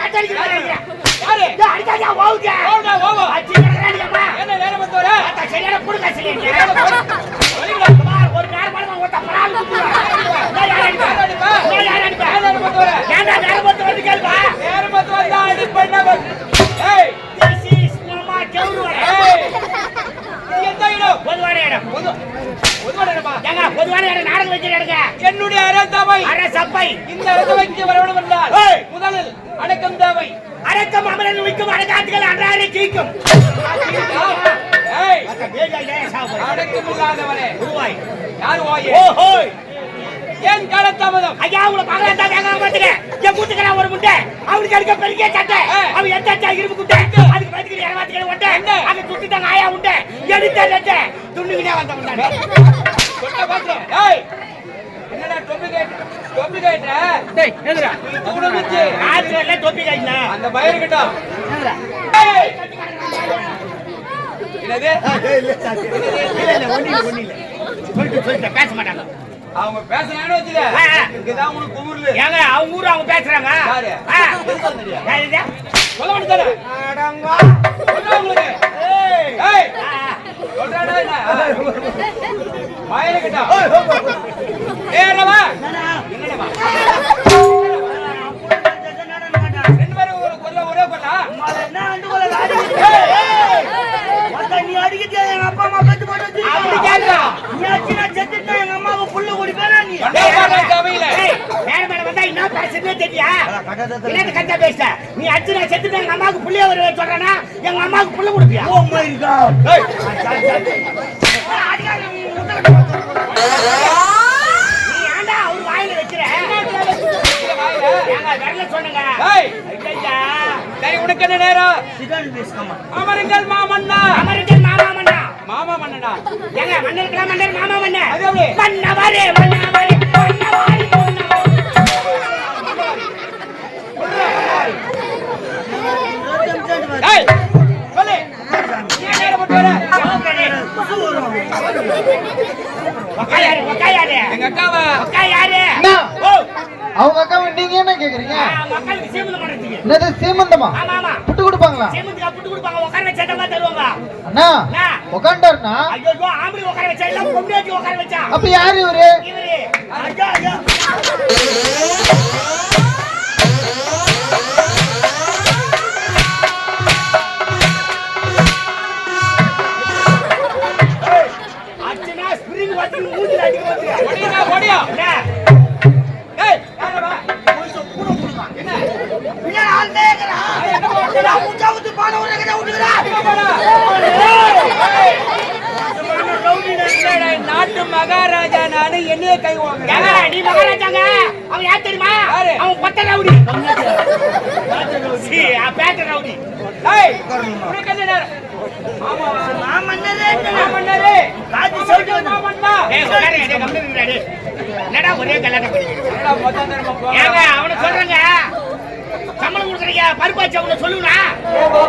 கட்டடிக்கிறேன் யாரு டேய் அடிக்காதயா ஓவுங்க ஓவடா ஓவோ அச்சி கிடக்குறாடி அம்மா என்ன நேரம் வந்தவரே அத்தா சரியான புடுங்க சரியா ஒரு நேரம் பழமா ஒருத்த பரால் என்னுடைய அரசவை. அரை சப்பை இந்த அரசவைக்கு வரவேண்டும் என்றால். முதலில் அடக்கம் தேவை. அடக்கம் அமரன் வைக்கும் அடக்காத்துகள் அன்றாட கீக்கும் ஏன் காலதாமதம் ஐயா உங்களை பகலா தான் வேக மாட்டுங்க என் கூட்டுக்கிறா ஒரு முட்டை அவனுக்கு எடுக்க பெரிய சட்டை. அவன் எடுத்தாச்சா இரும்பு குட்டை அதுக்கு பதிக்கிற இரவாத்துக்கிற ஒட்டை? அங்க சுட்டுட்டாங்க ஆயா உண்டை. எடுத்த நட்டை துண்ணுக்கினே வந்த முன்னாடி சொட்ட பாத்திரம் ஏய் என்னடா டொப்பி கேட் டொப்பி கேட்ற டேய் தூண வச்சு ஆத்துல தொப்பி காய்னா அந்த பயிர் கிட்ட என்னது? இல்ல இல்ல ஒண்ணு இல்ல ஒண்ணு இல்ல சொல்லிட்டு சொல்லிட்டு பேச மாட்டாங்க அவங்க பேசுறாங்கன்னு வச்சுக்க. ஆ, ஆ. இங்கதான் உனக்கு குமுறல ஏங்க அவங்க ஊரு அவங்க பேசுறாங்க? சொல்ல உங்களுக்கு. ஏய். சொல்றாடா என்ன? கிட்ட கரெக்டா பேசுற? நீ அடிச்சு நான் செத்துட்டேன், எங்க அம்மாவுக்கு புள்ளைய வருவே சொல்றேன்னா, எங்க அம்மாவுக்கு புள்ள கொடுப்பியா? ஏய் நீ ஏன்டா அவர் வாயில வாயில ஏங்க, விரல சொன்னேங்க. ஏய் ஐயையா. சரி உனக்கு என்ன நேரம் அமருங்கள் மாமன்னா மாமா மன்னா. மாமா மன்னனா ஏங்க, மன்னருக்கெல்லாம் மன்னர், மாமா மன்னர். மன்னவரே, மன்னவாரி, எங்க அக்காவை யாரு? அவங்க அக்காவை நீங்க என்ன கேக்குறீங்க. என்னது சீமந்தமா ஆமா, ஆமா. புட்டு கொடுப்பாங்களா புட்டு கொடுப்பாங்க, உட்கார வச்சா தான் தருவாங்க. அண்ணா அண்ணா. உக்காண்டாருண்ணா ஐயோ, ஐயோ, ஆம்பளை உட்கார வச்சா இல்ல, பொம்பளையாட்டி உட்கார வச்சா. அப்ப யாரு இவரு இவரு. ஐயோ, ஐயோ. நாட்டு மகாராஜா நானு என்னைய கை நீ மகாராஜாங்க. அவன் யார் தெரியுமா? அவன் கொத்த ரவுடி. பேட்ட ரவுடி. ஆமா மாமன்னரே காத்து சவுண்டு வந்து- மாமன்னா ஏய், உட்காரு, டேய், கம்முனு இருடா, டேய். என்னடா ஒரே கல்யாணம் ஏங்க, அவனை சொல்றேங்க சம்பளம் கொடுக்குறீங்க. பருப்பாச்சு அவனை சொல்லுவா போ